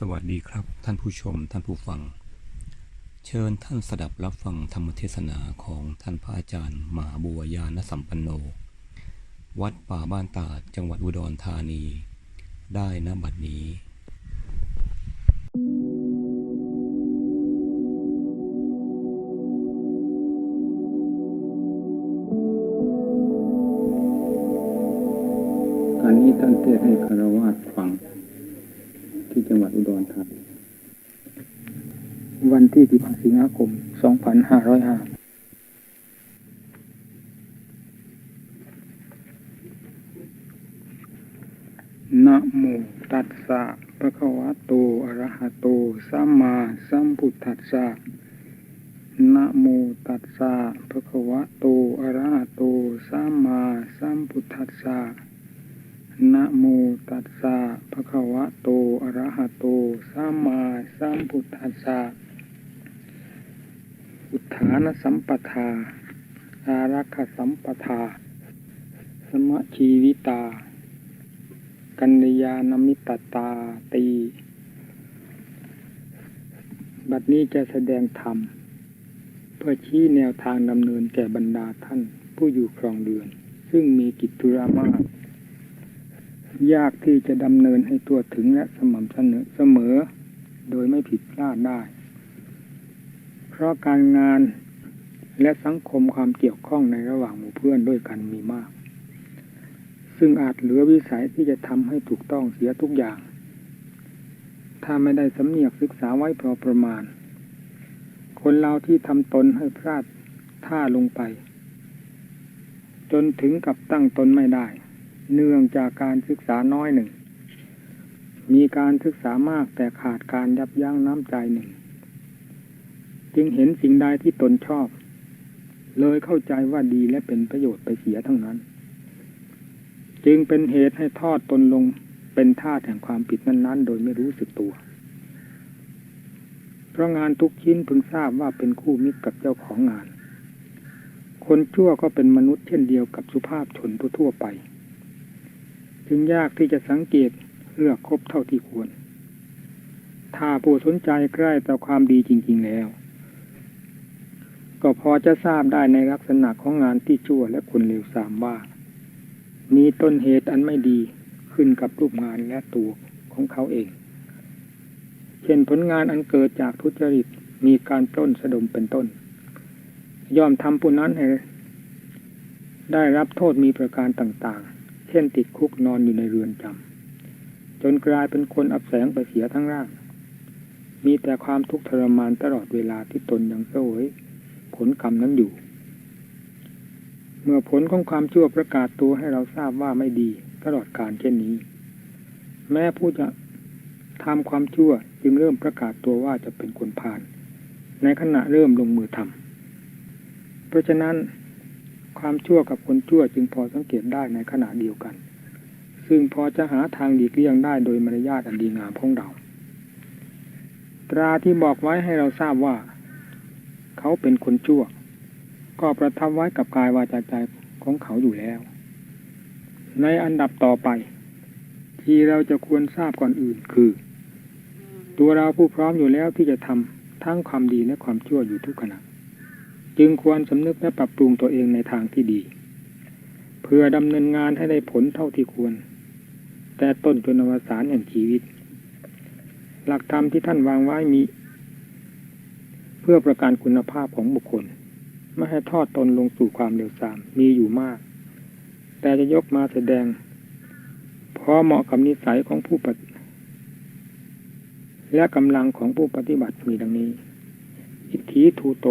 สวัสดีครับท่านผู้ชมท่านผู้ฟัง เชิญท่านสดับรับฟังธรรมเทศนาของท่านพระอาจารย์มหาบัวยานสัมปันโน วัดป่าบ้านตาดจังหวัดอุดรธานี ได้นณบัดนี้ 2505นะโมตัสสะภะคะวะโต อะระหะโต สัมมาสัมพุทธัสสะนะโมตัสสะภะคะวะโต อะระหะโต สัมมาสัมพุทธัสสะนะโมตัสสะภะคะวะโต อะระหะโต สัมมาสัมพุทธัสสะ อุทธานสัมปทา อารักขสัมปทา สมะชีวิตา กัญญาณมิตตาตี บัดนี้จะแสดงธรรม เพื่อชี้แนวทางดำเนินแก่บรรดาท่านผู้อยู่ครองเรือน ซึ่งมีกิจธุระมาก ยากที่จะดำเนินให้ตัวถึงและสม่ำเสมอเสมอโดยไม่ผิดพลาดได้ เพราะการงานและสังคมความเกี่ยวข้องในระหว่างหมู่เพื่อนด้วยกันมีมาก ซึ่งอาจเหลือวิสัยที่จะทำให้ถูกต้องเสียทุกอย่าง ถ้าไม่ได้สำเนียกศึกษาไว้พอประมาณ คนเราที่ทำตนให้พลาดท่าลงไป จนถึงกับตั้งตนไม่ได้ เนื่องจากการศึกษาน้อยหนึ่ง มีการศึกษามากแต่ขาดการยับยั้งน้ำใจหนึ่ง จึงเห็นสิ่งใดที่ตนชอบ เลยเข้าใจว่าดีและเป็นประโยชน์ไปเสียทั้งนั้น จึงเป็นเหตุให้ทอดตนลงเป็นท่าแห่งความผิดนั้น ๆ โดยไม่รู้สึกตัว เพราะงานทุกชิ้นพึงทราบว่าเป็นคู่มิตรกับเจ้าของงาน คนชั่วก็เป็นมนุษย์เช่นเดียวกับสุภาพชนทั่วๆไป จึงยากที่จะสังเกตเลือกคบเท่าที่ควร ถ้าผู้สนใจใกล้ต่อความดีจริง ๆ แล้ว ก็พอจะทราบได้ในลักษณะของงานที่ชั่วและคนเลวทรามว่า มีต้นเหตุอันไม่ดีขึ้นกับรูปงานและตัวของเขาเอง เช่นผลงานอันเกิดจากทุจริตมีการปล้นสะดมเป็นต้น ย่อมทำผู้นั้นให้ได้รับโทษมีประการต่างๆ เช่นติดคุกนอนอยู่ในเรือนจำจนกลายเป็นคนอับแสงไปเสียทั้งร่าง มีแต่ความทุกข์ทรมานตลอดเวลาที่ตนยังเสวย ผลกรรมนั้นอยู่ เมื่อผลของความชั่วประกาศตัวให้เราทราบว่าไม่ดีตลอดการเช่นนี้ แม้ผู้จะทำความชั่วจึงเริ่มประกาศตัวว่าจะเป็นคนผ่าน ในขณะเริ่มลงมือทำเพราะฉะนั้นความชั่วกับคนชั่วจึงพอสังเกตได้ในขณะเดียวกัน ซึ่งพอจะหาทางหลีกเลี่ยงได้โดยมารยาทอันดีงามของเรา ตราที่บอกไว้ให้เราทราบว่า เขาเป็นคนชั่ว ก็ประทับไว้กับกายวาจาใจของเขาอยู่แล้ว ในอันดับต่อไป ที่เราจะควรทราบก่อนอื่นคือ ตัวเราผู้พร้อมอยู่แล้วที่จะทำทั้งความดีและความชั่วอยู่ทุกขณะจึงควรสำนึกและปรับปรุงตัวเองในทางที่ดี เพื่อดำเนินงานให้ได้ผลเท่าที่ควร แต่ต้นจนอวสานแห่งชีวิต หลักธรรมที่ท่านวางไว้มี พื่อประกันคุณภาพของบุคคล ไม่ให้ทอดตนลงสู่ความเร็วทรามมีอยู่มาก แต่จะยกมาแสดงพอเหมาะกับนิสัยของผู้ปฏิและกำลังของผู้ปฏิบัติมีดังนี้ อิทธิทูโต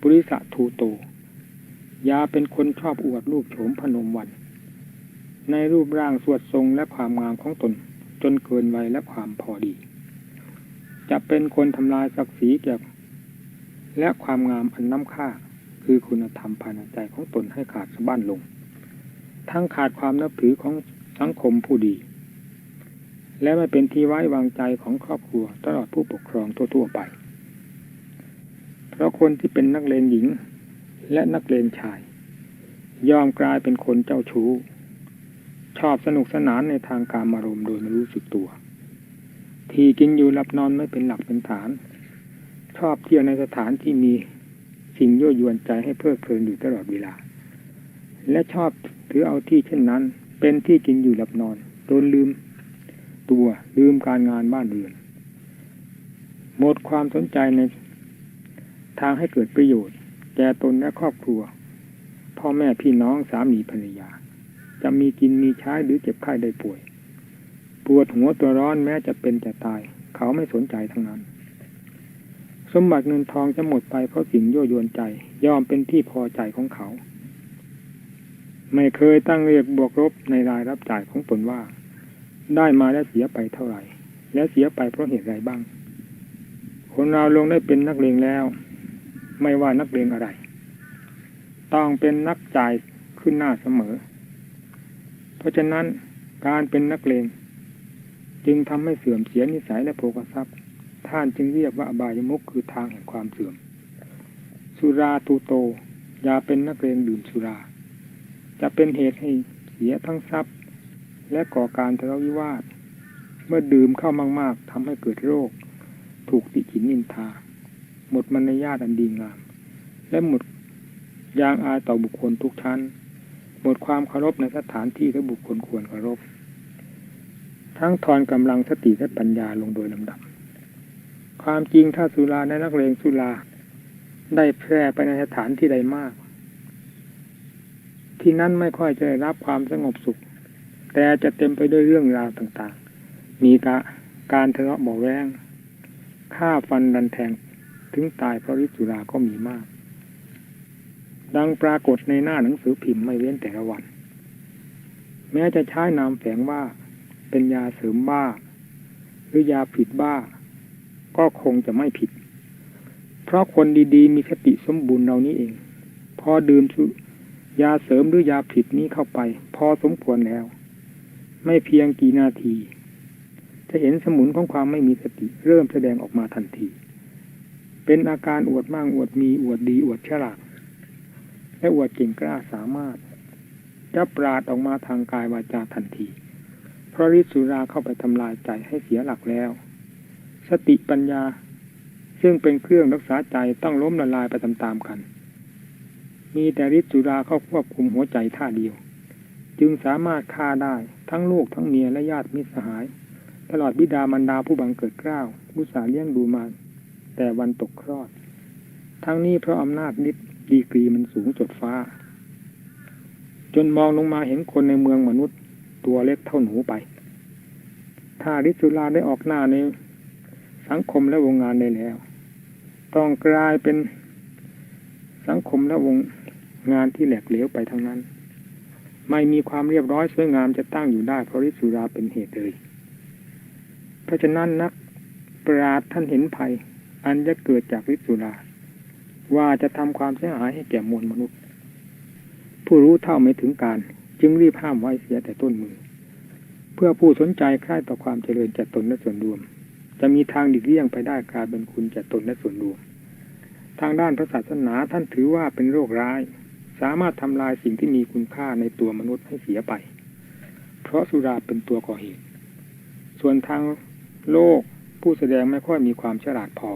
ปริสะทูโต ยาเป็นคนชอบอวดรูปโฉมพนมวัน ในรูปร่างสวดทรงและความงามของตนจนเกินวัยและความพอดี จะเป็นคนทำลายศักดิ์ศรีเกี่ยวและความงามอันน้ำค่า คือคุณธรรมภายในใจของตนให้ขาดสะบั้นลง ทั้งขาดความนับถือของสังคมผู้ดี และไม่เป็นที่ไว้วางใจของครอบครัวตลอดผู้ปกครองทั่วๆไป เพราะคนที่เป็นนักเลงหญิงและนักเลงชาย ยอมกลายเป็นคนเจ้าชู้ ชอบสนุกสนานในทางการมารมณ์โดยไม่รู้สึกตัว ที่กินอยู่หลับนอนไม่เป็นหลักเป็นฐาน ชอบเที่ยวในสถานที่มีสิ่งยั่วยวนใจให้เพลิดเพลินอยู่ตลอดเวลา และชอบถือเอาที่เช่นนั้น เป็นที่กินอยู่หลับนอนโดนลืมตัวลืมการงานบ้านเรือนหมดความสนใจในทางให้เกิดประโยชน์ แก่ตนและครอบครัว พ่อแม่พี่น้องสามีภรรยา จะมีกินมีใช้หรือเจ็บไข้ได้ป่วย ปวดหัวตัวร้อนแม้จะเป็นจะตาย เขาไม่สนใจทั้งนั้น สมบัติเงินทองจะหมดไปเพราะสิ่งยั่วยวนใจย่อมเป็นที่พอใจของเขา ไม่เคยตั้งเรียกบวกลบในรายรับจ่ายของตนว่า ได้มาแล้วเสียไปเท่าไหร่ และเสียไปเพราะเหตุไรบ้าง คนเราลงได้เป็นนักเลงแล้ว ไม่ว่านักเลงอะไร ต้องเป็นนักจ่ายขึ้นหน้าเสมอ เพราะฉะนั้นการเป็นนักเลง จึงทำให้เสื่อมเสียนิสัยและโภคทรัพย์ ท่านจึงเรียกว่าอบายมุขคือทางแห่งความเสื่อม สุราตูโตอย่าเป็นนักเลงดื่มสุรา จะเป็นเหตุให้เสียทั้งทรัพย์ และก่อการทะเลาะวิวาท เมื่อดื่มเข้ามาก ๆทำให้เกิดโรค ถูกติฉินนินทา หมดมารยาทอันดีงาม และหมดยางอายต่อบุคคลทุกชั้นหมดความเคารพในสถานที่และบุคคลควรเคารพ ทั้งทอนกำลังสติและปัญญาลงโดยลำดับ ความจริงถ้าสุราในนักเลงสุราได้แพร่ไปในสถานที่ใดมาก ที่นั่นไม่ค่อยจะได้รับความสงบสุข แต่จะเต็มไปด้วยเรื่องราวต่างๆ มีการทะเลาะเบาแวงฆ่าฟันดันแทงถึงตายเพราะฤทธิ์สุราก็มีมาก ดังปรากฏในหน้าหนังสือพิมพ์ไม่เว้นแต่ละวัน แม้จะใช้นามแฝงว่า เป็นยาเสริมบ้า หรือยาผิดบ้า ก็คงจะไม่ผิด เพราะคนดีๆ มีสติสมบูรณ์เรานี้เอง พอดื่มยาเสริมหรือยาผิดนี้เข้าไป พอสมควรแล้ว ไม่เพียงกี่นาที จะเห็นสมุนของความไม่มีสติ เริ่มแสดงออกมาทันที เป็นอาการอวดมั่งอวดมีอวดดีอวดฉลาดและอวดเก่งกล้าสามารถจะปราดออกมาทางกายวาจาทันที เพราะฤทธิสุราเข้าไปทำลายใจให้เสียหลักแล้ว สติปัญญา ซึ่งเป็นเครื่องรักษาใจต้องล้มละลายไปตามๆกัน มีแต่ฤทธิสุราเข้าควบคุมหัวใจท่าเดียว จึงสามารถฆ่าได้ทั้งลูกทั้งเมียและญาติมิตรสหาย ตลอดบิดามารดาผู้บังเกิดเกล้าผู้สาเลี้ยงดูมาแต่วันตกคลอด ทั้งนี้เพราะอำนาจฤทธิ์ดีกรีมันสูงจดฟ้า จนมองลงมาเห็นคนในเมืองมนุษย์ ตัวเล็กเท่าหนูไป ถ้าฤทธิสุราได้ออกหน้าในสังคมและวงงานได้แล้ว ต้องกลายเป็นสังคมและวงงานที่แหลกเหลวไปทั้งนั้น ไม่มีความเรียบร้อยสวยงามจะตั้งอยู่ได้เพราะฤทธิสุราเป็นเหตุเลย เพราะฉะนั้นนักปราดท่านเห็นภัย อันจะเกิดจากฤทธิสุราว่าจะทำความเสียหายให้แก่มวลมนุษย์ ผู้รู้เท่าไม่ถึงการ จึงรีบห้ามไว้เสียแต่ต้นมือ เพื่อผู้สนใจใคร่ต่อความเจริญจากตนและส่วนรวม จะมีทางดิกเลี่ยงไปได้กลายเป็นคุณจากตนและส่วนรวม ทางด้านพระศาสนาท่านถือว่าเป็นโรคร้าย สามารถทำลายสิ่งที่มีคุณค่าในตัวมนุษย์ให้เสียไป เพราะสุราเป็นตัวก่อเหตุ ส่วนทางโลกผู้แสดงไม่ค่อยมีความฉลาดพอ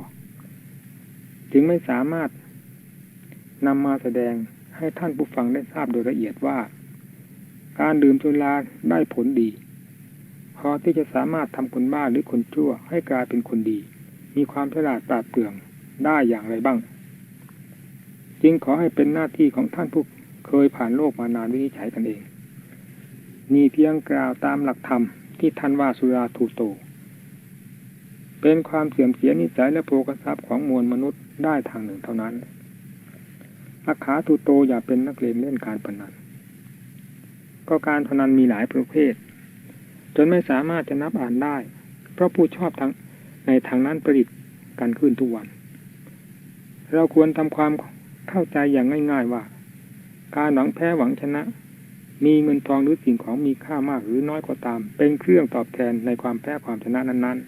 จึงไม่สามารถนำมาแสดงให้ท่านผู้ฟังได้ทราบโดยละเอียดว่า การดื่มสุราได้ผลดีพอที่จะสามารถทำคนบ้าหรือคนชั่วให้กลายเป็นคนดี มีความฉลาดปราดเปรื่องได้อย่างไรบ้าง จึงขอให้เป็นหน้าที่ของท่านผู้เคยผ่านโลกมานานวินิจฉัยกันเองมีเพียงกล่าวตามหลักธรรมที่ท่านว่าสุราทูโต เป็นความเสื่อมเสียนิสัยและโภคทรัพย์ของมวลมนุษย์ได้ทางหนึ่งเท่านั้นอาขาทูโตอย่าเป็นนักเลงเล่นการพนัน ก็การพนันมีหลายประเภท จนไม่สามารถจะนับอ่านได้ เพราะผู้ชอบทั้งในทางนั้นประดิษฐ์กันขึ้นทุกวัน เราควรทำความเข้าใจอย่างง่าย ๆว่า การหวังแพ้หวังชนะ มีเงินทองหรือสิ่งของมีค่ามากหรือน้อยก็าตาม เป็นเครื่องตอบแทนในความแพ้ความชนะนั้น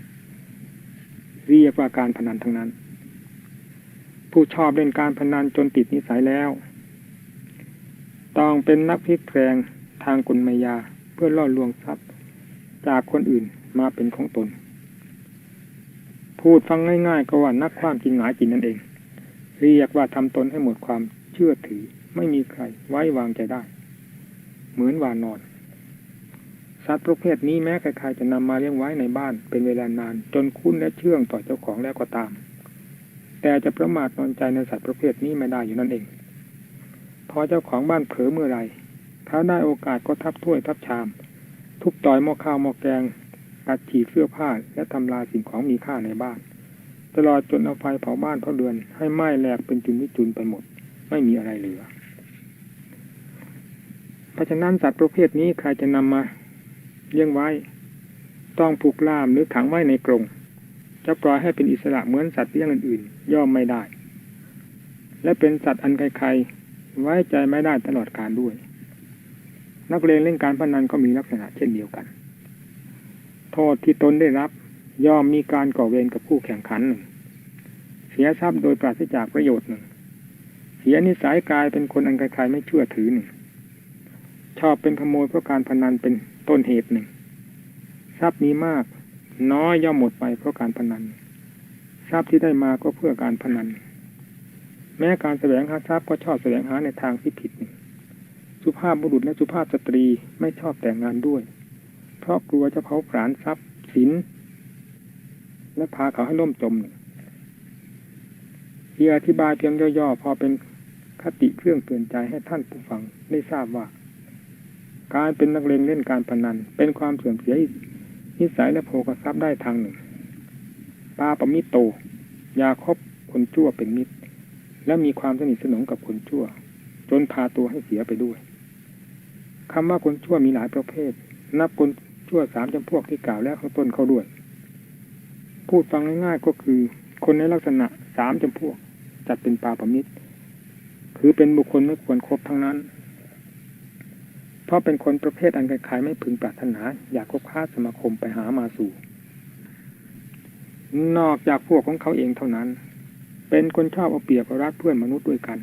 ๆ เรียกว่าการพนันทั้งนั้น ผู้ชอบเล่นการพนันจนติดนิสัยแล้ว ต้องเป็นนักพลิกแพลง ทางกลมายาเพื่อล่อลวงทรัพย์ จากคนอื่นมาเป็นของตน พูดฟังง่าย ๆ ก็ว่านักความจริงหายจริงนั่นเอง เรียกว่าทำตนให้หมดความเชื่อถือไม่มีใครไว้วางใจได้ เหมือนวานอน สัตว์ประเภทนี้แม้ใครๆจะนำมาเลี้ยงไว้ในบ้านเป็นเวลานาน จนคุ้นและเชื่องต่อเจ้าของแล้วก็ตาม แต่จะประมาทนอนใจในสัตว์ประเภทนี้ไม่ได้อยู่นั่นเอง พอเจ้าของบ้านเผลอเมื่อไร ถ้าได้โอกาสก็ทับถ้วยทับชาม ทุบต่อยหม้อข้าวหม้อแกงอัดฉีดเสื้อผ้าและทำลายสิ่งของมีค่าในบ้าน ตลอดจนเอาไฟเผาบ้านเผาเรือน ให้ไหม้แหลกเป็นจุนวิจุนไปหมด ไม่มีอะไรเหลือ เพราะฉะนั้นสัตว์ประเภทนี้ใครจะนำมาเลี้ยงไว้ ต้องผูกล่ามหรือขังไว้ในกรงจะปล่อยให้เป็นอิสระเหมือนสัตว์เลี้ยงอื่นๆ ย่อมไม่ได้ และเป็นสัตว์อันใครๆไว้ใจไม่ได้ตลอดการด้วย นักเรียนเล่นการพนันก็มีลักษณะเช่นเดียวกัน โทษที่ตนได้รับย่อมมีการก่อเวรกับผู้แข่งขันหนึ่ง เสียทรัพย์โดยปราศจากประโยชน์หนึ่ง เสียนิสัยกายเป็นคนอันใครๆไม่เชื่อถือหนึ่ง ชอบเป็นขโมยเพราะการพนันเป็นต้นเหตุหนึ่ง ทรัพย์มีมาก น้อยย่อมหมดไปเพราะการพนัน ทรัพย์ที่ได้มาก็เพื่อการพนัน แม้การแสวงหาทรัพย์ก็ชอบแสวงหาในทางที่ผิดหนึ่ง สุภาพบุรุษและสุภาพสตรีไม่ชอบแต่งงานด้วย เพราะกลัวจะเผาผลาญทรัพย์สิน และพาเขาให้ล่มจมหนึ่งที่อธิบายเพียงย่อๆพอเป็นคติเครื่องเตือนใจให้ท่านผู้ฟังได้ทราบว่า การเป็นนักเลงเล่นการพนัน เป็นความเสื่อมเสียนิสัยและโภคทรัพย์ได้ทางหนึ่งปาปมิโต ยาคบคนชั่วเป็นมิตร และมีความสนิทสนมกับคนชั่ว จนพาตัวให้เสียไปด้วย คำว่าคนชั่วมีหลายประเภท นับคนชั่วสามจำพวกที่กล่าวแล้วข้างต้นเขาด้วย พูดฟังง่ายๆก็คือ คนในลักษณะสามจำพวกจัดเป็นปาปมิตร คือเป็นบุคคลไม่ควรครบทั้งนั้น เพราะเป็นคนประเภทอันใครๆไม่พึงปรารถนา อยากคบค้าสมาคมไปหามาสู่ นอกจากพวกของเขาเองเท่านั้น เป็นคนชอบเอาเปรียบเอารัดเพื่อนมนุษย์ด้วยกัน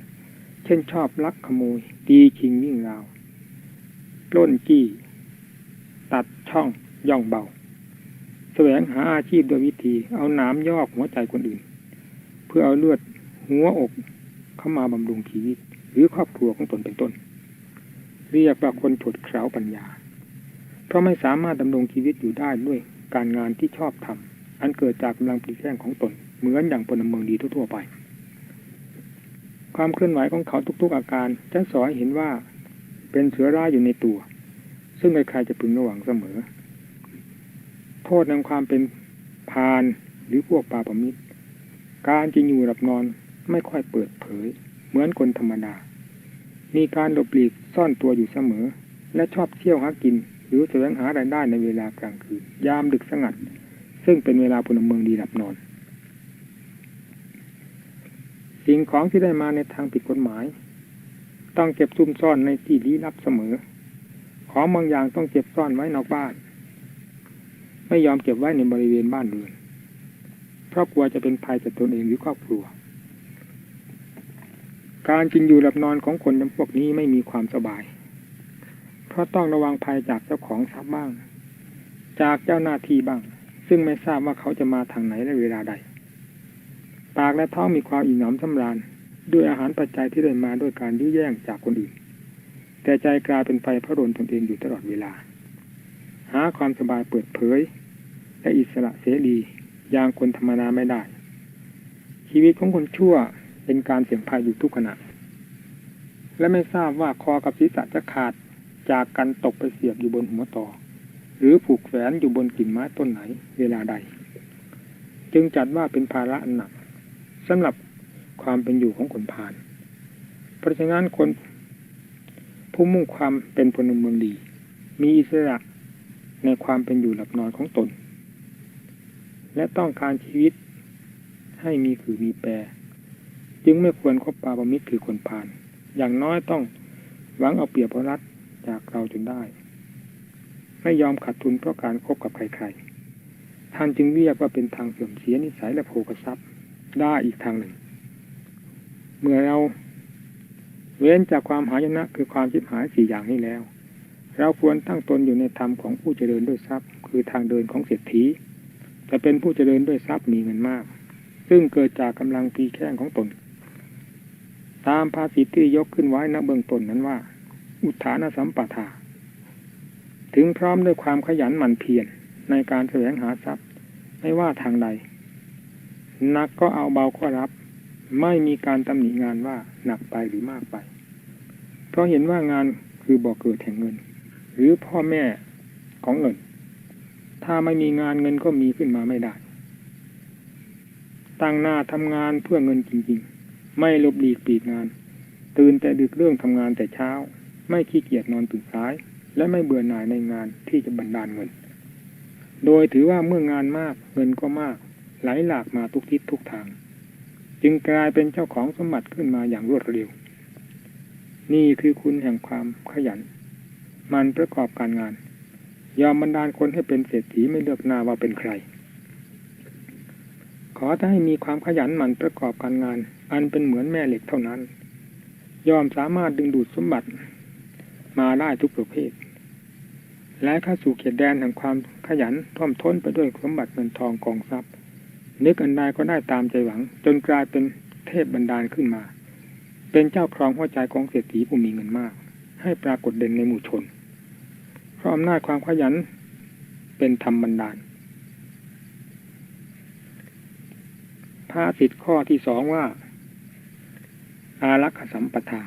เช่นชอบลักขโมยตีชิงวิ่งราว ปล้นจี้ตัดช่องย่องเบา แสวงหาอาชีพโดยวิธี เอาน้ำยอกหัวใจคนอื่น เพื่อเอาเลือดหัวอกเข้ามาบำรุงชีวิต หรือครอบครัวของตนเป็นต้น เรียกว่าคนถดเขลาปัญญา เพราะไม่สามารถดำรงชีวิตอยู่ได้ด้วยการงานที่ชอบทำอันเกิดจากกำลังปีแข้งของตน เหมือนอย่างพลเมืองดีทั่วๆไป ความเคลื่อนไหวของเขาทุกๆอาการจะสอนให้เห็นว่า เป็นเสือร้ายอยู่ในตัว ซึ่งใครๆจะพึงระวังเสมอ โทษในความเป็นพานหรือพวกปาปมิตร การจะอยู่หลับนอนไม่ค่อยเปิดเผย เหมือนคนธรรมดา มีการหลบหลีกซ่อนตัวอยู่เสมอ และชอบเที่ยวหากิน หรือแสวงหารายได้ในเวลากลางคืน ยามดึกสงัด ซึ่งเป็นเวลาพลเมืองดีหลับนอน สิ่งของที่ได้มาในทางผิดกฎหมาย ต้องเก็บซุ่มซ่อนในที่ลี้ลับเสมอ ของบางอย่างต้องเก็บซ่อนไว้นอกบ้าน ไม่ยอมเก็บไว้ในบริเวณบ้านเรือน เพราะกลัวจะเป็นภัยจากตนเองหรือครอบครัว การกินอยู่หลับนอนของคนจำพวกนี้ไม่มีความสบาย เพราะต้องระวังภัยจากเจ้าของทรัพย์บ้าง จากเจ้าหน้าที่บ้าง ซึ่งไม่ทราบว่าเขาจะมาทางไหนและเวลาใด ปากและท้องมีความอิ่มหนอมสำราญ ด้วยอาหารปัจจัยที่ได้มาด้วยการยื้อแย่งจากคนอื่น แต่ใจกลายเป็นไฟพระรนตนเองอยู่ตลอดเวลา หาความสบายเปิดเผย และอิสระเสรีอย่างคนธรรมดาไม่ได้ ชีวิตของคนชั่วเป็นการเสี่ยงภัยอยู่ทุกขณะ และไม่ทราบว่าคอกับศีรษะจะขาดจากกันตกไปเสียบอยู่บนหัวต่อ หรือผูกแขวนอยู่บนกิ่งไม้ต้นไหนเวลาใด จึงจัดว่าเป็นภาระอันหนักสำหรับ ความเป็นอยู่ของคนพาลเพราะฉะนั้นคนผู้มุ่งความเป็นพลเมืองดี มีอิสระในความเป็นอยู่หลับนอนของตน และต้องการชีวิตให้มีคือมีแปร จึงไม่ควรคบปาบมิตรคือคนพาลอย่างน้อยต้องหวังเอาเปรียบเอารัดจากเราจนได้ ไม่ยอมขาดทุนเพราะการคบกับใครๆท่านจึงเรียกว่าเป็นทางเสื่อมเสียนิสัยและโภคทรัพย์ได้อีกทางหนึ่ง เมื่อเราเว้นจากความหายนะคือความชิบหายสี่อย่างนี้แล้ว เราควรตั้งตนอยู่ในธรรมของผู้เจริญด้วยทรัพย์ คือทางเดินของเศรษฐีจะเป็นผู้เจริญด้วยทรัพย์มีเงินมาก ซึ่งเกิดจากกำลังตีแข้งของตน ตามภาษิตที่ยกขึ้นไว้ณเบื้องต้นนั้นว่า อุทานสัมปทา ถึงพร้อมด้วยความขยันหมั่นเพียรในการแสวงหาทรัพย์ ไม่ว่าทางใดนักก็เอาเบาก็รับ ไม่มีการตำหนิงานว่าหนักไปหรือมากไป เพราะเห็นว่างานคือบ่อเกิดแห่งเงิน หรือพ่อแม่ของเงิน ถ้าไม่มีงานเงินก็มีขึ้นมาไม่ได้ ตั้งหน้าทำงานเพื่อเงินจริงๆ ไม่ลบหลีกปีกงาน ตื่นแต่ดึกเรื่องทำงานแต่เช้า ไม่ขี้เกียจนอนตื่นสาย และไม่เบื่อหน่ายในงานที่จะบันดาลเงิน โดยถือว่าเมื่องานมากเงินก็มากไหลหลากมาทุกทิศทุกทาง จึงกลายเป็นเจ้าของสมบัติขึ้นมาอย่างรวดเร็ว นี่คือคุณแห่งความขยัน มันประกอบการงาน ยอมบันดาลคนให้เป็นเศรษฐีไม่เลือกนาว่าเป็นใคร ขอถ้าให้มีความขยันหมั่นประกอบการงาน อันเป็นเหมือนแม่เหล็กเท่านั้น ยอมสามารถดึงดูดสมบัติ มาได้ทุกประเภท และเข้าสู่เขตแดนแห่งความขยันท่วมท้นไปด้วยสมบัติเงินทองกองทรัพย์ นึกอันใดก็ได้ตามใจหวัง จนกลายเป็นเทพบันดาลขึ้นมา เป็นเจ้าครองหัวใจของเศรษฐีผู้มีเงินมาก ให้ปรากฏเด่นในหมู่ชน เพราะอำนาจความขยันเป็นธรรมบันดาลภาสิทธิ์ข้อที่สองว่า อารักขสัมปทา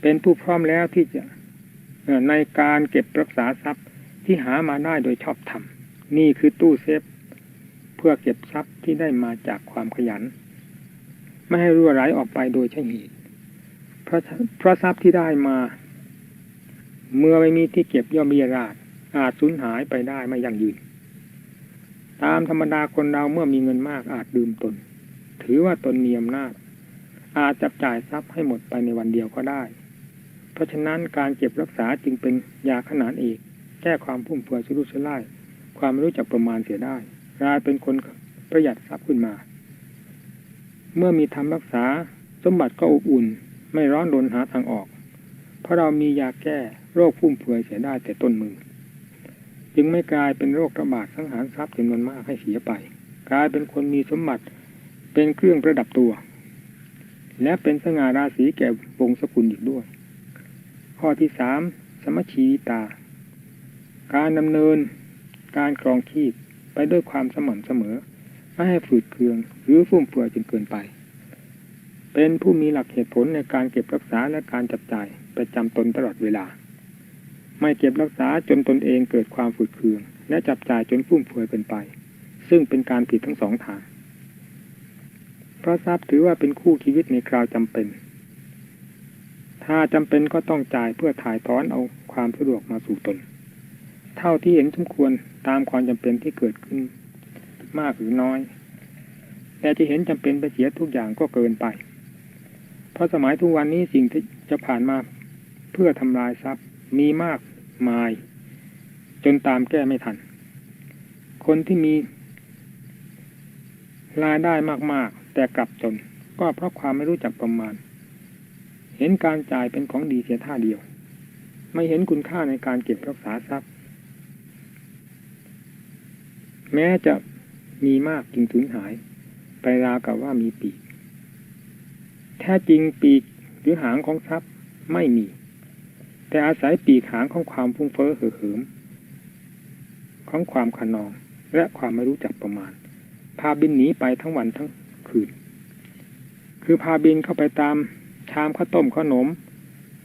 เป็นผู้พร้อมแล้วที่จะในการเก็บรักษาทรัพย์ที่หามาได้โดยชอบธรรม นี่คือตู้เซฟ พื่อเก็บทรัพย์ที่ได้มาจากความขยัน ไม่ให้รั่วไหลออกไปโดยใช่เหตุเพราะเพราะทรัพย์ที่ได้มา เมื่อไม่มีที่เก็บย่อมมีราดอาจสูญหายไปได้ไม่ยั่งยืน ตามธรรมดาคนเราเมื่อมีเงินมากอาจดื่มตน ถือว่าตนมีอำนาจ อาจจับจ่ายทรัพย์ให้หมดไปในวันเดียวก็ได้ เพราะฉะนั้นการเก็บรักษาจึงเป็นยาขนานเอก แก้ความพุ่มเฟือยสุรุ่ยสุร่ายความไม่รู้จักประมาณเสียได้ กลายเป็นคนประหยัดทรัพย์ขึ้นมา เมื่อมีทำรักษาสมบัติก็อบอุ่น ไม่ร้อนรนหาทางออก เพราะเรามียาแก้โรคพุ่มเฟือยเสียได้แต่ต้นมือ จึงไม่กลายเป็นโรคระบาดสังหารทรัพย์จำนวนมากให้เสียไป กลายเป็นคนมีสมบัติเป็นเครื่องประดับตัว และเป็นสง่าราศีแก่วงสกุลอีกด้วย ข้อที่สามสมชีวิตา การดำเนินการครองชีพ ไปด้วยความสม่ำเสมอ ไม่ให้ฝืดเคือง หรือฟุ่มเฟือยจนเกินไป เป็นผู้มีหลักเหตุผลในการเก็บรักษาและการจับจ่ายประจำตนตลอดเวลา ไม่เก็บรักษาจนตนเองเกิดความฝืดเคือง และจับจ่ายจนฟุ่มเฟือยเกินไป ซึ่งเป็นการผิดทั้งสองทางเพราะทรัพย์ถือว่าเป็นคู่ชีวิตในคราวจำเป็น ถ้าจำเป็นก็ต้องจ่ายเพื่อถ่ายถอนเอาความสะดวกมาสู่ตน เท่าที่เห็นสมควรตามความจำเป็นที่เกิดขึ้น มากหรือน้อย แต่ที่เห็นจำเป็นไปเสียทุกอย่างก็เกินไป เพราะสมัยทุกวันนี้สิ่งที่จะผ่านมาเพื่อทำลายทรัพย์ มีมากมาย จนตามแก้ไม่ทัน คนที่มีรายได้มากๆ แต่กลับจนก็เพราะความไม่รู้จักประมาณ เห็นการจ่ายเป็นของดีเสียท่าเดียว ไม่เห็นคุณค่าในการเก็บรักษาทรัพย์ แม้จะมีมากจึงสูญหาย ไปราวกับว่ามีปีก แท้จริงปีกหรือหางของทรัพย์ไม่มี แต่อาศัยปีกหางของความฟุ้งเฟ้อเห่อเหิม ของความขนองและความไม่รู้จักประมาณ พาบินหนีไปทั้งวันทั้งคืน คือพาบินเข้าไปตามชามข้าวต้มขนม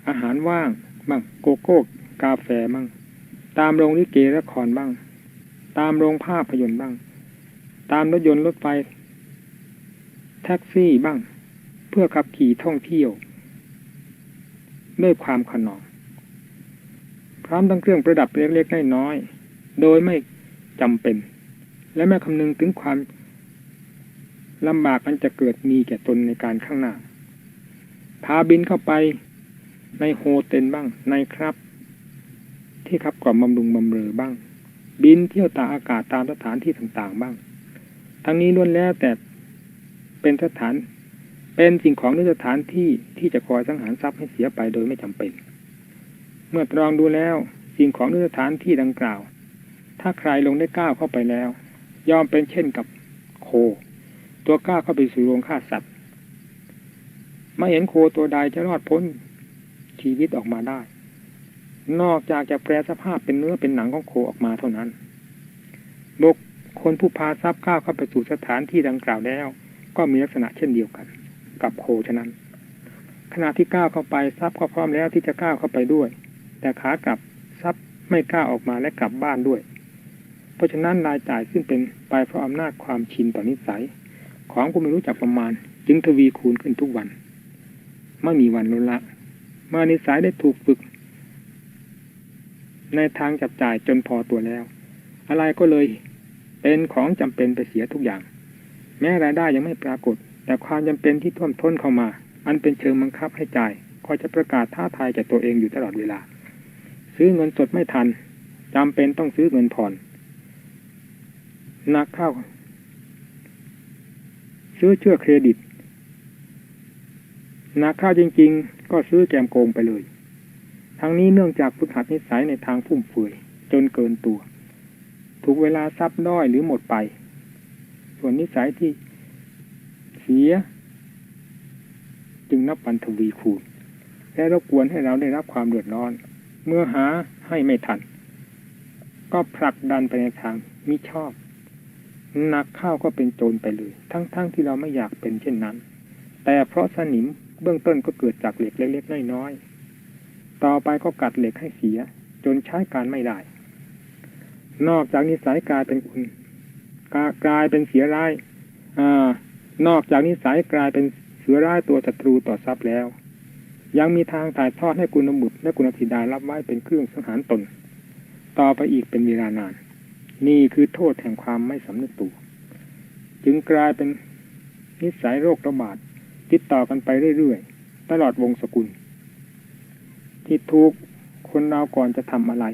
อาหารว่างบ้างโกโก้กาแฟบ้างตามโรงลิเกละครบ้าง ตามโรงภาพยนตร์บ้าง ตามรถยนต์รถไฟ แท็กซี่บ้าง เพื่อขับขี่ท่องเที่ยว ด้วยความขนอง พร้อมทั้งเครื่องประดับเล็กๆน้อยๆโดยไม่จำเป็น และไม่คำนึงถึงความลำบากอันจะเกิดมีแก่ตนในการข้างหน้า พาบินเข้าไปในโฮเทลบ้างในครับ ที่ขับกล่อมบำรุงบำเรอบ้าง บินเที่ยวตาอากาศตามสถานที่ต่างๆบ้าง ทั้งนี้ล้วนแล้วแต่เป็นสถาน เป็นสิ่งของหรือสถานที่ที่จะคอยสังหารทรัพย์ให้เสียไปโดยไม่จำเป็น เมื่อตรองดูแล้ว สิ่งของหรือสถานที่ดังกล่าว ถ้าใครลงได้ก้าวเข้าไปแล้ว ยอมเป็นเช่นกับโค ตัวก้าเข้าไปสู่โรงฆ่าสัตว์ไม่เห็นโคตัวใดจะรอดพ้นชีวิตออกมาได้ นอกจากจะแปลสภาพเป็นเนื้อเป็นหนังของโคออกมาเท่านั้นบุคคลผู้พาทรัพย์ก้าวเข้าไปสู่สถานที่ดังกล่าวแล้ว ก็มีลักษณะเช่นเดียวกัน กับโคฉะนั้น ขณะที่ก้าวเข้าไปทรัพย์ก็พร้อมแล้วที่จะก้าวเข้าไปด้วย แต่ขากลับทรัพย์ไม่กล้าออกมาและกลับบ้านด้วย เพราะฉะนั้นรายจ่ายซึ่งเป็นไปเพราะอำนาจความชินต่อนิสัย ของกูไม่รู้จักประมาณ จึงทวีคูณขึ้นทุกวัน ไม่มีวันลดละเมื่อนิสัยได้ถูกฝึก ในทางจับจ่ายจนพอตัวแล้ว อะไรก็เลยเป็นของจำเป็นไปเสียทุกอย่าง แม้รายได้ยังไม่ปรากฏ แต่ความจำเป็นที่ท่วมท้นเข้ามา อันเป็นเชิงบังคับให้จ่ายก็จะประกาศท้าทายแก่ตัวเองอยู่ตลอดเวลา ซื้อเงินสดไม่ทันจำเป็นต้องซื้อเงินผ่อนหนักเข้า ซื้อเชื่อเครดิตหนักเข้าจริง ๆ ก็ซื้อแกมโกงไปเลย ทั้งนี้เนื่องจากพุทธนิสัยในทางฟุ่มเฟือยจนเกินตัว ถูกเวลาซับด้อยหรือหมดไป ส่วนนิสัยที่เสีย จึงนับวันทวีคูณและรบกวนให้เราได้รับความเดือดร้อน เมื่อหาให้ไม่ทัน ก็ผลักดันไปในทางมิชอบหนักข้าวก็เป็นโจรไปเลย ทั้งๆทที่เราไม่อยากเป็นเช่นนั้น แต่เพราะสนิมเบื้องต้นก็เกิดจากเหล็กเล็กๆน้อยๆ ต่อไปก็กัดเหล็กให้เสีย จนใช้การไม่ได้ นอกจากนิสัยกลายเป็นคุณกลายเป็นเสียร้ายอนอกจากนิสัยกลายเป็นเสือร้ายตัวศัตรูต่อทรัพย์แล้ว ยังมีทางถ่ายทอดให้กุณบุตรและกุณธิดารับไว้เป็นเครื่องสังหารตน ต่อไปอีกเป็นเวลานาน นี่คือโทษแห่งความไม่สำนึกตัว จึงกลายเป็นนิสัยโรคระบาดติดต่อกันไปเรื่อยๆ ตลอดวงศกุล ที่ทุกคนเราก่อนจะทำอะไร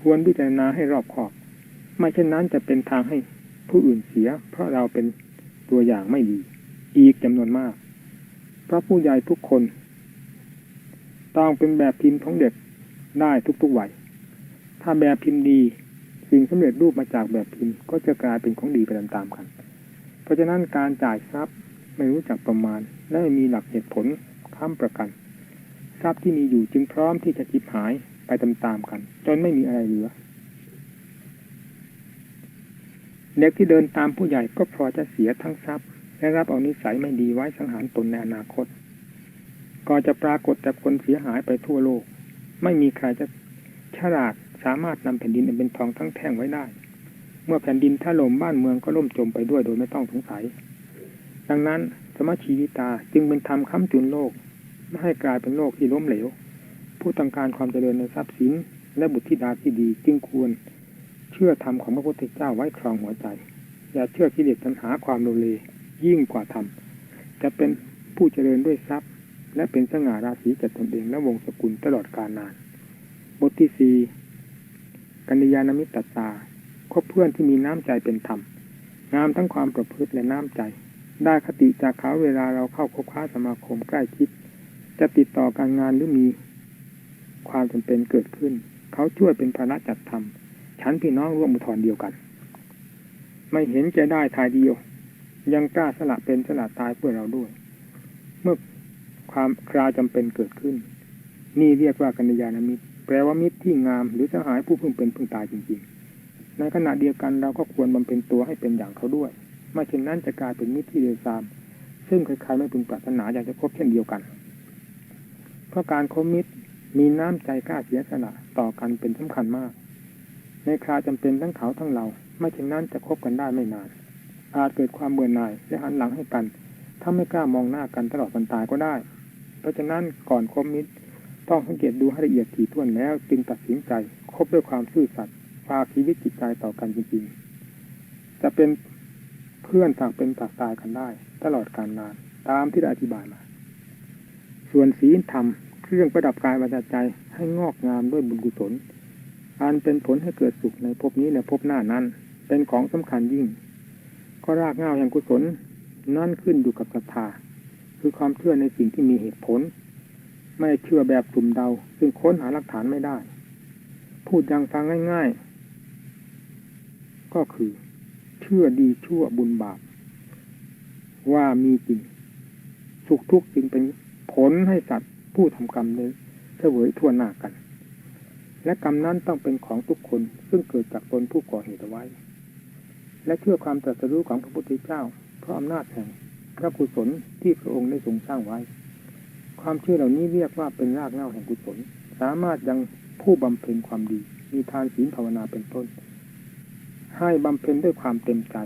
ควรพิจารณาให้รอบคอบ ไม่เช่นนั้นจะเป็นทางให้ผู้อื่นเสีย เพราะเราเป็นตัวอย่างไม่ดี อีกจำนวนมาก เพราะผู้ใหญ่ทุกคน ต้องเป็นแบบพิมพ์ของเด็กได้ทุกๆวัยถ้าแบบพิมพ์ดีสิ่งสำเร็จรูปมาจากแบบพิมพ์ ก็จะกลายเป็นของดีไปตามๆกัน เพราะฉะนั้นการจ่ายทรัพย์ไม่รู้จักประมาณ และม่มีหลักเหตุผลค้ำประกัน ทรัพย์ที่มีอยู่จึงพร้อมที่จะจิบหายไปตามๆกัน จนไม่มีอะไรเหลือ เด็กที่เดินตามผู้ใหญ่ก็พอจะเสียทั้งทรัพย์ และรับเอานิสัยไม่ดีไว้สังหารตนในอนาคต ก็จะปรากฏแต่คนเสียหายไปทั่วโลก ไม่มีใครจะฉลาดสามารถนำแผ่นดินเป็นทองทั้งแท่งไว้ได้ เมื่อแผ่นดินถล่มบ้านเมืองก็ล่มจมไปด้วยโดยไม่ต้องสงสัย ดังนั้นสมาชีวิตาจึงเป็นธรรมค้ำจุนโลก ไม่ให้กลายเป็นโลกที่ล้มเหลว ผู้ต้องการความเจริญในทรัพย์สิน และบุตรธิดาที่ดีจึงควร เชื่อธรรมของพระพุทธเจ้าไว้ครองหัวใจ อย่าเชื่อกิเลสตัณหาความโลเลยิ่งกว่าธรรมจะเป็นผู้เจริญด้วยทรัพย์ และเป็นสง่าราศีแก่ตนเองและวงศกุลตลอดกาลนาน บทที่สี่กัญญาณมิตรตาคบเพื่อนที่มีน้ำใจเป็นธรรมงามทั้งความประพฤติและน้ำใจ ได้คติจากเขาเวลาเราเข้าคบค้าสมาคมใกล้ชิด จะติดต่อการงานหรือมีความจำเป็นเกิดขึ้น เขาช่วยเป็นภาระจัดทำชั้นพี่น้องร่วมมุทรเดียวกัน ไม่เห็นจะได้ทายเดียว ยังกล้าสละเป็นสละตายเพื่อเราด้วย เมื่อความคราจำเป็นเกิดขึ้น นี่เรียกว่ากัญญาณมิตร แปลว่ามิตรที่งามหรือสหายผู้เพิ่งเป็นเพิ่งตายจริง ๆ ในขณะเดียวกันเราก็ควรบำเพ็ญตัวให้เป็นอย่างเขาด้วยไม่เช่นนั้นจะกลายเป็นมิตรที่เลวทราม ซึ่งใครๆไม่พึงปรารถนาอยากจะคบเช่นเดียวกัน ราะการคบมิตรมีน้ำใจกล้าเสียสละต่อกันเป็นสำคัญมาก ในคราจำเป็นทั้งเขาทั้งเรา ไม่เช่นนั้นจะคบกันได้ไม่นาน อาจเกิดความเบื่อหน่ายและหันหลังให้กัน ถ้าไม่กล้ามองหน้ากันตลอดวันตายก็ได้ เพราะฉะนั้นก่อนคบมิตร ต้องสังเกตดูให้ละเอียดถี่ถ้วนแล้ว จึงตัดสินใจคบด้วยความซื่อสัตย์ฝากชีวิตจิตใจต่อกันจริงๆ จะเป็นเพื่อนต่างเป็นต่างตายกันได้ ตลอดการนานตามที่ได้อธิบายมา ส่วนศีลธรรม เครื่องประดับกายวาจาใจให้งอกงามด้วยบุญกุศลอันเป็นผลให้เกิดสุขในภพนี้และภพหน้านั้น เป็นของสำคัญยิ่ง ก็รากเหง้าแห่งกุศลนั่นขึ้นอยู่กับศรัทธา คือความเชื่อในสิ่งที่มีเหตุผล ไม่เชื่อแบบสุ่มเดา ซึ่งค้นหาหลักฐานไม่ได้ พูดอย่างฟังง่ายๆ ก็คือ เชื่อดีชั่วบุญบาป ว่ามีจริง สุขทุกข์จึงเป็นผลให้สัตว์ ผู้ทำกรรมนี้เสวยทั่วหน้ากัน และกรรมนั้นต้องเป็นของทุกคนซึ่งเกิดจากตนผู้ก่อเหตุไว้ และเชื่อความตรัสรู้ของพระพุทธเจ้า เพราะอำนาจแห่งพระกุศลที่พระองค์ได้ทรงสร้างไว้ ความเชื่อเหล่านี้เรียกว่าเป็นรากเหง้าแห่งกุศล สามารถยังผู้บำเพ็ญความดี มีทานศีลภาวนาเป็นต้น ให้บำเพ็ญด้วยความเต็มใจ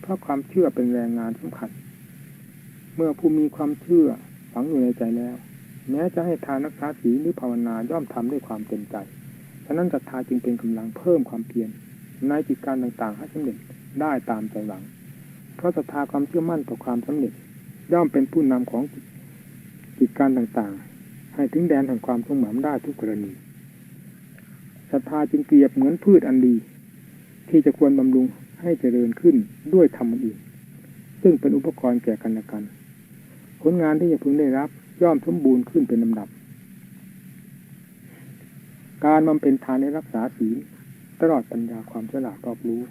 เพราะความเชื่อเป็นแรงงานสำคัญ เมื่อผู้มีความเชื่อฝังอยู่ในใจแล้ว แม้จะให้ทานรักษาศีลหรือภาวนาย่อมทำด้วยความเต็มใจ ฉะนั้นศรัทธาจึงเป็นกำลังเพิ่มความเพียรในกิจการต่างๆ ให้สำเร็จได้ตามใจหวัง เพราะศรัทธาความเชื่อมั่นต่อความสำเร็จ ย่อมเป็นผู้นำของกิจการต่างๆ ให้ถึงแดนแห่งความสงหมามได้ทุกกรณีศรัทธาจึงเปรียบเหมือนพืชอันดี ที่จะควรบำรุงให้เจริญขึ้นด้วยธรรมอันอื่นซึ่งเป็นอุปกรณ์แก่กันและกัน ผลงานที่จะพึงได้รับ ย่อมสมบูรณ์ขึ้นเป็นลำดับ การบำเพ็ญทานในรักษาศีลตลอดปัญญาความฉลาดรอบรู้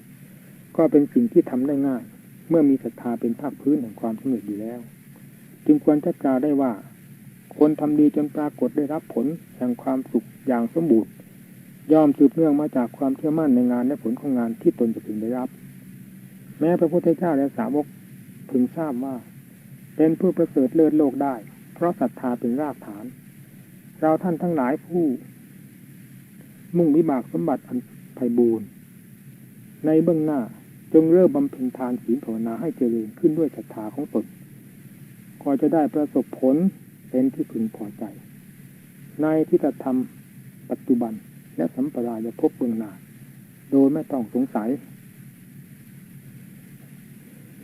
ก็เป็นสิ่งที่ทำได้ง่าย เมื่อมีศรัทธาเป็นภาคพื้นแห่งความสำเร็จอยู่แล้ว จึงควรจะกล่าวได้ว่า คนทำดีจนปรากฏได้รับผลแห่งความสุขอย่างสมบูรณ์ย่อมสืบเนื่องมาจากความเชื่อมั่นในงานและผลของงานที่ตนจะพึงได้รับ แม้พระพุทธเจ้าและสาวกพึงทราบว่า เป็นผู้ประเสริฐเลิศโลกได้ เพราะศรัทธาเป็นรากฐาน เราท่านทั้งหลายผู้ มุ่งวิบากสมบัติอันไพบูรณ์ในเบื้องหน้าจงเริ่มบำเพ็ญทานศีลภาวนาให้เจริญขึ้นด้วยศรัทธาของตนก็จะได้ประสบผลเป็นที่พึงพอใจ ในที่จะทำปัจจุบันและสัมปรายภพเบื้องหน้าโดยไม่ต้องสงสัย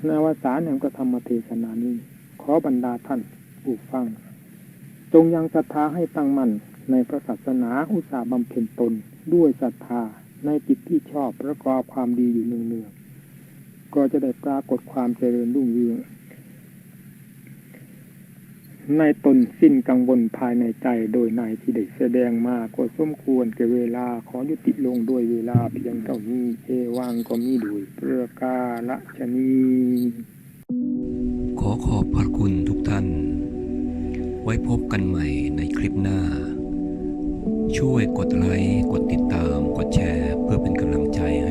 นอวสานแห่งกระธรรมเทศนานี้ ขอบรรดาท่าน ผู้ฟัง จงยังศรัทธาให้ตั้งมั่นในพระศาสนาอุตสาหบำเพ็ญตนด้วยศรัทธาในจิตที่ชอบประกอบความดีอยู่เนืองๆก็จะได้ปรากฏความเจริญรุ่งเรืองในตนสิ้นกังวลภายในใจโดยในที่ได้แสดงมาก็สมควรแก่เวลาขอยุติลงด้วยเวลาเพียงเท่านี้เอวังก็มีด้วยเพื่อกาละชนี ขอขอบพระคุณทุกท่าน ไว้พบกันใหม่ในคลิปหน้า ช่วยกดไลค์ กดติดตาม กดแชร์ เพื่อเป็นกำลังใจให้